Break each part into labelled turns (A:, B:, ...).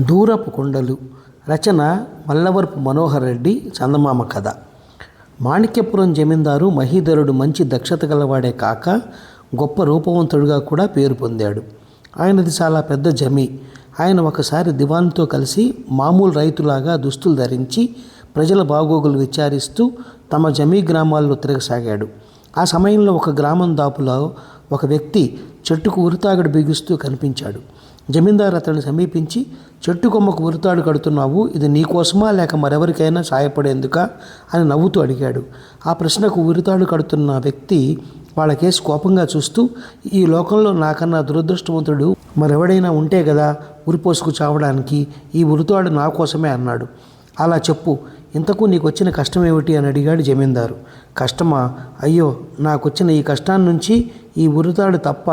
A: దూరపు కొండలు. రచన మల్లవరపు మనోహర్ రెడ్డి చందమామ కథ. మాణిక్యపురం జమీందారు మహీధరుడు మంచి దక్షత గలవాడే కాక గొప్ప రూపవంతుడిగా కూడా పేరు పొందాడు. ఆయనది చాలా పెద్ద జమీ. ఆయన ఒకసారి దివాన్తో కలిసి మామూలు రైతులాగా దుస్తులు ధరించి ప్రజల బాగోగులు విచారిస్తూ తమ జమీ గ్రామాల్లో తిరగసాగాడు. ఆ సమయంలో ఒక గ్రామం దాపులో ఒక వ్యక్తి చెట్టుకు ఉరితాగడు బిగుస్తూ కనిపించాడు. జమీందారు అతన్ని సమీపించి చెట్టు కొమ్మకు ఉరితాడు కడుతున్నావు ఇది నీకోసమా లేక మరెవరికైనా సాయపడేందుకా? అని నవ్వుతూ అడిగాడు. ఆ ప్రశ్నకు ఉరితాడు కడుతున్న వ్యక్తి వాళ్ళ కేసు కోపంగా చూస్తూ ఈ లోకంలో నాకన్నా దురదృష్టవంతుడు మరెవడైనా ఉంటే కదా ఉరిపోసుకు చావడానికి ఈ ఉరితాడు నా కోసమే అన్నాడు. అలా చెప్పు ఇంతకు నీకు వచ్చిన కష్టం ఏమిటి అని అడిగాడు జమీందారు. కష్టమా? అయ్యో నాకొచ్చిన ఈ కష్టాన్ని నుంచి ఈ ఉరితాడు తప్ప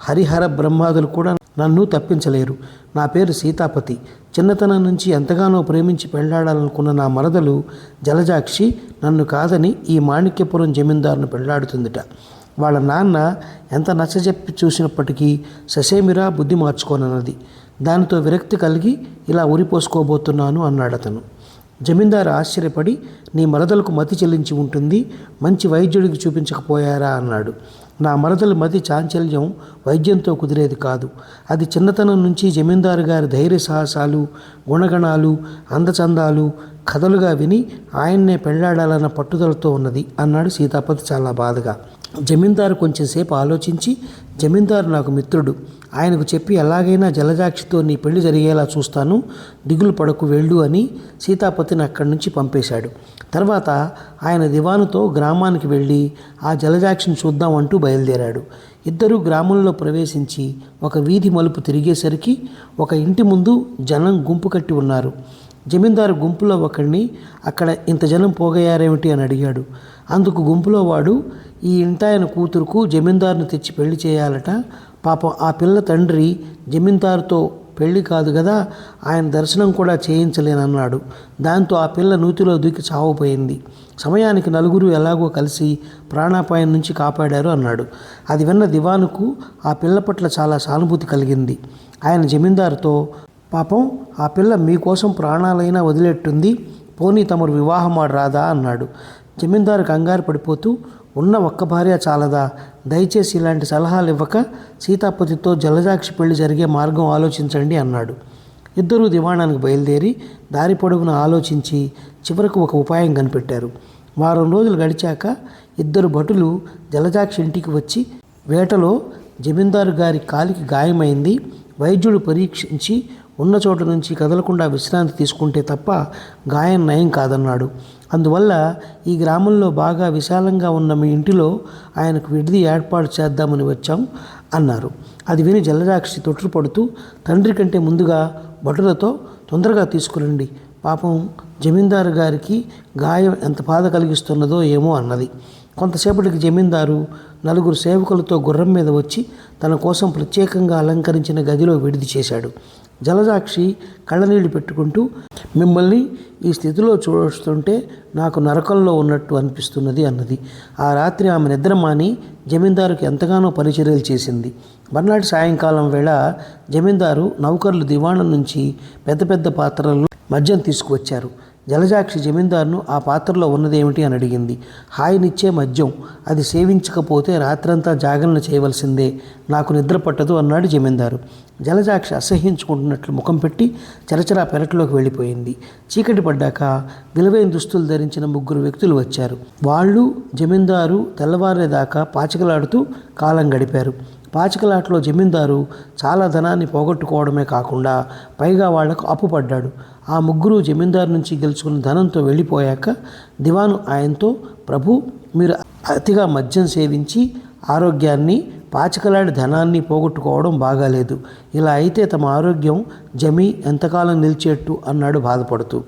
A: హరిహర బ్రహ్మాదులు కూడా నన్ను తప్పించలేరు. నా పేరు సీతాపతి. చిన్నతనం నుంచి ఎంతగానో ప్రేమించి పెళ్ళాడాలనుకున్న నా మరదలు జలజాక్షి నన్ను కాదని ఈ మాణిక్యపురం జమీందారును పెళ్ళాడుతుందిట. వాళ్ళ నాన్న ఎంత నచ్చజెప్పి చూసినప్పటికీ ససేమిరా బుద్ధి మార్చుకోనన్నది. దానితో విరక్తి కలిగి ఇలా ఉరిపోసుకోబోతున్నాను అన్నాడు అతను జమీందారు ఆశ్చర్యపడి నీ మరదలకు మతి చెల్లించి ఉంటుంది మంచి వైద్యుడికి చూపించకపోయారా? అన్నాడు. నా మరదల మతి చాంచల్యం వైద్యంతో కుదిరేది కాదు. అది చిన్నతనం నుంచి జమీందారు గారి ధైర్య సాహసాలు గుణగణాలు అందచందాలు కథలుగా విని ఆయన్నే పెళ్ళాడాలన్న పట్టుదలతో ఉన్నది అన్నాడు సీతాపతి చాలా బాధగా. జమీందారు కొంచెంసేపు ఆలోచించి జమీందారు నాకు మిత్రుడు. ఆయనకు చెప్పి ఎలాగైనా జలజాక్షితో నీ పెళ్ళి జరిగేలా చూస్తాను. దిగులు పడకు వెళ్ళు అని సీతాపతిని అక్కడి నుంచి పంపేశాడు. తర్వాత ఆయన దివానుతో గ్రామానికి వెళ్ళి ఆ జలజాక్షిని చూద్దామంటూ బయలుదేరాడు. ఇద్దరూ గ్రామంలో ప్రవేశించి ఒక వీధి మలుపు తిరిగేసరికి ఒక ఇంటి ముందు జనం గుంపు కట్టి ఉన్నారు. జమీందారు గుంపులో ఒకడిని అక్కడ ఇంత జనం పోగయ్యారేమిటి? అని అడిగాడు. అందుకు గుంపులో వాడు ఈ ఇంటాయన కూతురుకు జమీందారుని తెచ్చి పెళ్ళి చేయాలట. పాపం ఆ పిల్ల తండ్రి జమీందారుతో పెళ్ళి కాదు కదా ఆయన దర్శనం కూడా చేయించలేనన్నాడు. దాంతో ఆ పిల్ల నూతిలో దూకి చావపోయింది సమయానికి నలుగురు ఎలాగో కలిసి ప్రాణాపాయం నుంచి కాపాడారు అన్నాడు. అది విన్న దివానుకు ఆ పిల్ల పట్ల చాలా సానుభూతి కలిగింది. ఆయన జమీందారుతో పాపం ఆ పిల్ల మీకోసం ప్రాణాలైనా వదిలేట్టుంది పోనీ తమరు వివాహం రాదా అన్నాడు. జమీందారు కంగారు పడిపోతూ ఉన్న ఒక్క భార్య చాలదా? దయచేసి ఇలాంటి సలహాలు ఇవ్వక సీతాపతితో జలజాక్షి పెళ్ళి జరిగే మార్గం ఆలోచించండి అన్నాడు. ఇద్దరూ దివాణానికి బయలుదేరి దారి పొడవున ఆలోచించి చివరకు ఒక ఉపాయం కనిపెట్టారు. వారం రోజులు గడిచాక ఇద్దరు భటులు జలజాక్షి ఇంటికి వచ్చి వేటలో జమీందారు గారి కాలికి గాయమైంది. వైద్యుడు పరీక్షించి ఉన్న చోట నుంచి కదలకుండా విశ్రాంతి తీసుకుంటే తప్ప గాయం నయం కాదన్నాడు. అందువల్ల ఈ గ్రామంలో బాగా విశాలంగా ఉన్న మీ ఇంటిలో ఆయనకు విడిది ఏర్పాటు చేద్దామని వచ్చాం అన్నారు. అది విని జలరాక్షి తొట్టుపడుతూ తండ్రి కంటే ముందుగా భటులతో తొందరగా తీసుకురండి. పాపం జమీందారు గారికి గాయం ఎంత బాధ కలిగిస్తున్నదో ఏమో అన్నది. కొంతసేపటికి జమీందారు నలుగురు సేవకులతో గుర్రం మీద వచ్చి తన కోసం ప్రత్యేకంగా అలంకరించిన గదిలో విడిది చేశాడు. జలజాక్షి కళ్ళనీళ్ళు పెట్టుకుంటూ మిమ్మల్ని ఈ స్థితిలో చూస్తుంటే నాకు నరకంలో ఉన్నట్టు అనిపిస్తున్నది అన్నది. ఆ రాత్రి ఆమె నిద్ర మాని జమీందారుకి ఎంతగానో పరిచర్యలు చేసింది. మర్నాటి సాయంకాలం వేళ జమీందారు నౌకర్లు దివాణం నుంచి పెద్ద పెద్ద పాత్రలు మద్యం తీసుకువచ్చారు. జలజాక్షి జమీందారును ఆ పాత్రలో ఉన్నదేమిటి అని అడిగింది. హాయినిచ్చే మద్యం అది సేవించకపోతే రాత్రంతా జాగరణ చేయవలసిందే నాకు నిద్ర పట్టదు అన్నాడు జమీందారు. జలజాక్షి అసహ్యించుకుంటున్నట్లు ముఖం పెట్టి చరచరా పెరట్లోకి వెళ్ళిపోయింది. చీకటి పడ్డాక విలువైన దుస్తులు ధరించిన ముగ్గురు వ్యక్తులు వచ్చారు. వాళ్ళు జమీందారు తెల్లవారేదాకా పాచికలాడుతూ కాలం గడిపారు. పాచికలాటలో జమీందారు చాలా ధనాన్ని పోగొట్టుకోవడమే కాకుండా పైగా వాళ్ళకు అప్పు పడ్డాడు. ఆ ముగ్గురు జమీందారు నుంచి గెలుచుకున్న ధనంతో వెళ్ళిపోయాక దివాను ఆయనతో ప్రభు మీరు అతిగా మద్యం సేవించి ఆరోగ్యాన్ని పాచికలాడి ధనాన్ని పోగొట్టుకోవడం బాగాలేదు. ఇలా అయితే తమ ఆరోగ్యం జమీ ఎంతకాలం నిలిచేట్టు అన్నాడు బాధపడుతూ.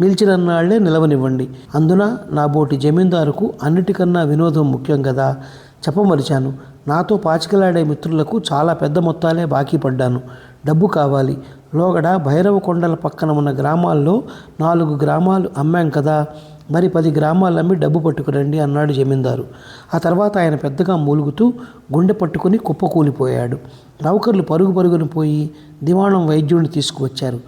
A: నిలిచినన్నాళ్ళే నిలవనివ్వండి. అందున నా బోటి జమీందారుకు అన్నిటికన్నా వినోదం ముఖ్యం కదా. చెప్పమరిచాను నాతో పాచికలాడే మిత్రులకు చాలా పెద్ద మొత్తాలే బాకీ పడ్డాను. డబ్బు కావాలి. లోగడ భైరవ కొండల పక్కన ఉన్న గ్రామాల్లో నాలుగు గ్రామాలు అమ్మాం కదా మరి పది గ్రామాలు అమ్మి డబ్బు పట్టుకురండి అన్నాడు జమీందారు. ఆ తర్వాత ఆయన పెద్దగా మూలుగుతూ గుండె పట్టుకుని కుప్పకూలిపోయాడు. నౌకర్లు పరుగు పరుగున పోయి దివాణం వైద్యుడిని తీసుకువచ్చారు.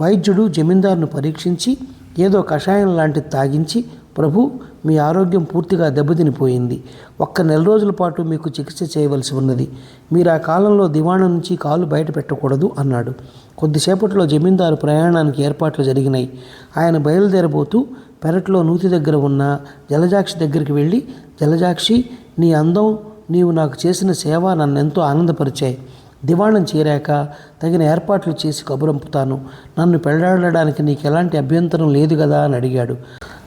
A: వైద్యుడు జమీందారును పరీక్షించి ఏదో కషాయం లాంటిది తాగించి ప్రభు మీ ఆరోగ్యం పూర్తిగా దెబ్బతినిపోయింది. ఒక్క నెల రోజుల పాటు మీకు చికిత్స చేయవలసి ఉన్నది. మీరు ఆ కాలంలో దివాణం నుంచి కాలు బయట పెట్టకూడదు అన్నాడు. కొద్దిసేపట్లో జమీందారు ప్రయాణానికి ఏర్పాట్లు జరిగినాయి. ఆయన బయలుదేరబోతూ పెరట్లో నూతి దగ్గర ఉన్న జలజాక్షి దగ్గరికి వెళ్ళి జలజాక్షి నీ అందం నీవు నాకు చేసిన సేవ నన్నెంతో ఆనందపరిచాయి దివాణం చేరాక తగిన ఏర్పాట్లు చేసి కబురంపుతాను. నన్ను పెళ్ళాడడానికి నీకు ఎలాంటి అభ్యంతరం లేదు కదా అని అడిగాడు.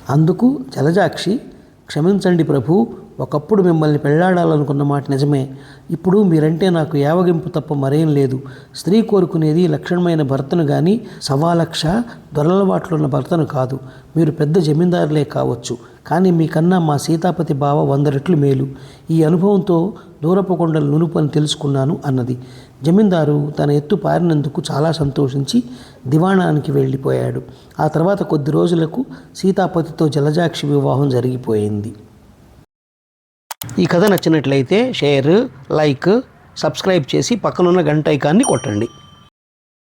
A: అందుకు జలజాక్షి క్షమించండి ప్రభు ఒకప్పుడు మిమ్మల్ని పెళ్ళాడాలనుకున్న మాట నిజమే. ఇప్పుడు మీరంటే నాకు యావగింపు తప్ప మరేం లేదు. స్త్రీ కోరుకునేది లక్షణమైన భర్తను కానీ సవాలక్ష దొరలవాట్లున్న భర్తను కాదు. మీరు పెద్ద జమీందారులే కావచ్చు. కానీ మీకన్నా మా సీతాపతి బావ వంద రెట్లు మేలు. ఈ అనుభవంతో దూరపు కొండల నునుపు అని తెలుసుకున్నాను అన్నది. జమీందారు తన ఎత్తు పారినందుకు చాలా సంతోషించి దివాణానికి వెళ్ళిపోయాడు. ఆ తర్వాత కొద్ది రోజులకు సీతాపతితో జలజాక్షి వివాహం జరిగిపోయింది. ఈ కథ నచ్చినట్లయితే షేర్ లైక్ సబ్స్క్రైబ్ చేసి పక్కనున్న గంట ఐకాన్ని కొట్టండి.